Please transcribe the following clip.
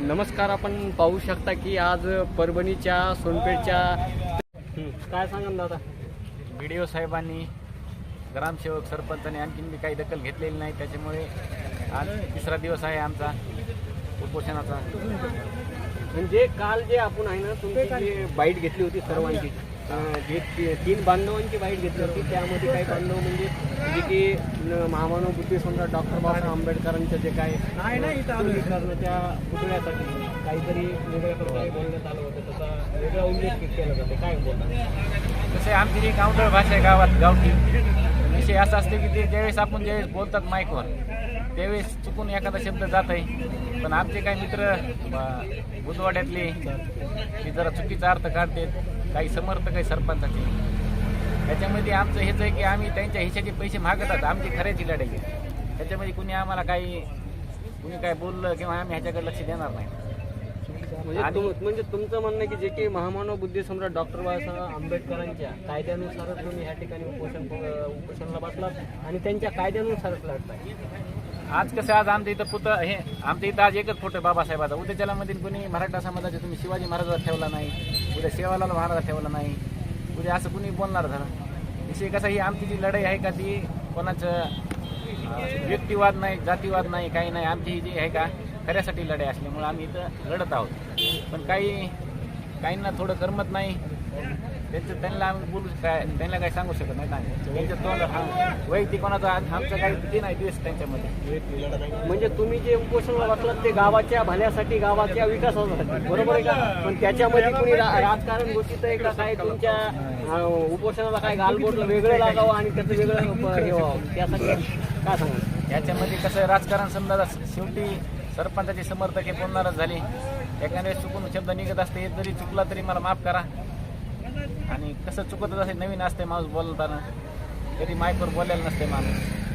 नमस्कार आपण पाहू शकता की आज परभणीच्या सोनपेठच्या काय सांगाल दादा? बी डी ओ साहेबांनी ग्रामसेवक सरपंचांनी आणखीन बी काही दखल घेतलेली नाही त्याच्यामुळे आज तिसरा दिवस आहे आमचा उपोषणाचा. म्हणजे काल जे आपण आहे ना तुमची बाईट घेतली होती सर्वांची जे तीन बांधवांची बाईट घेतली होती. त्यामध्ये काही बांधव म्हणजे जे की न- महामानव बुद्धी सम्राट डॉक्टर बाबासाहेब आंबेडकरांचं जे काय त्या पुतळ्यासाठी काहीतरी वेगळ्या प्रकारे बोलण्यात आलं होतं. त्याचा वेगळा उल्लेख केला जातो. काय बोलतात तसे आमची जी गावठळ भाषा आहे गावात गावठी विषय असा असते की ते ज्यावेळेस आपण ज्यावेळेस बोलतात माईकवर त्यावेळेस चुकून एखादा शब्द जात आहे पण आमचे काही मित्र ब- बुधवाड्यातले ते जरा चुकीचा अर्थ काढतात. काही समर्थक आहे सरपंचाचे. त्याच्यामध्ये आमचं हेच आहे की आम्ही त्यांच्या हिशाचे पैसे मागतात आमची खऱ्याची लढाई आहे. त्याच्यामध्ये कुणी आम्हाला काही कुणी काय बोललं किंवा आम्ही ह्याच्याकडे लक्ष देणार नाही. म्हणजे तुम- म्हणजे तुमचं म्हणणं आहे की जे की महामानव बुद्धी सम्राट डॉक्टर बाबासाहेब आंबेडकरांच्या कायद्यानुसारच तुम्ही ह्या ठिकाणी उपोषण उपोषणाला बसलात आणि त्यांच्या कायद्यानुसारच लढताय. आज कसं आज आमच्या इथं पुत हे आमच्या इथं आज एकच फोटो आहे बाबासाहेबाचा. उद्याच्याला मध्ये कुणी मराठा समाजाचे तुम्ही शिवाजी महाराजाचा ठेवला नाही. उद्या सेवाला महाराजा ठेवला नाही. उद्या असं कुणी बोलणार झालं विषय कसा ही आमची जी लढाई आहे का ती कोणाचं व्यक्तिवाद नाही जातीवाद नाही काही नाही आमची ही जी आहे का खऱ्यासाठी लढाई असल्यामुळे आम्ही इथं लढत आहोत. पण काही काहींना थोडं करमत नाही. त्यांचं त्यांना आम्ही बोलू काय त्यांना काही सांगू शकत नाही त्यांच्या तोंड हा वैयक्तिक कोणाचा आमचं काही ते नाही द्वेष त्यांच्यामध्ये. म्हणजे तुम्ही जे उपोषणाला बसलात ते गावाच्या भल्यासाठी गावाच्या विकासासाठी. बरोबर आहे का? पण त्याच्यामध्ये कुणी राजकारण गोष्टीत आहे का? काय तुमच्या उपोषणाला काय गालबोटला वेगळं लागावं आणि त्याचं वेगळं हे व्हावं? त्यासाठी काय सांगा? याच्यामध्ये कसं राजकारण समजा शेवटी सरपंचाचे समर्थक हे बोलणारच झाले. एखाद्या चुकून शब्द निघत असते जरी चुकला तरी मला माफ करा. आणि कसं चुकतच असे नवीन असते माणूस बोलताना. कधी मायकवर बोलायला नसते माणूस.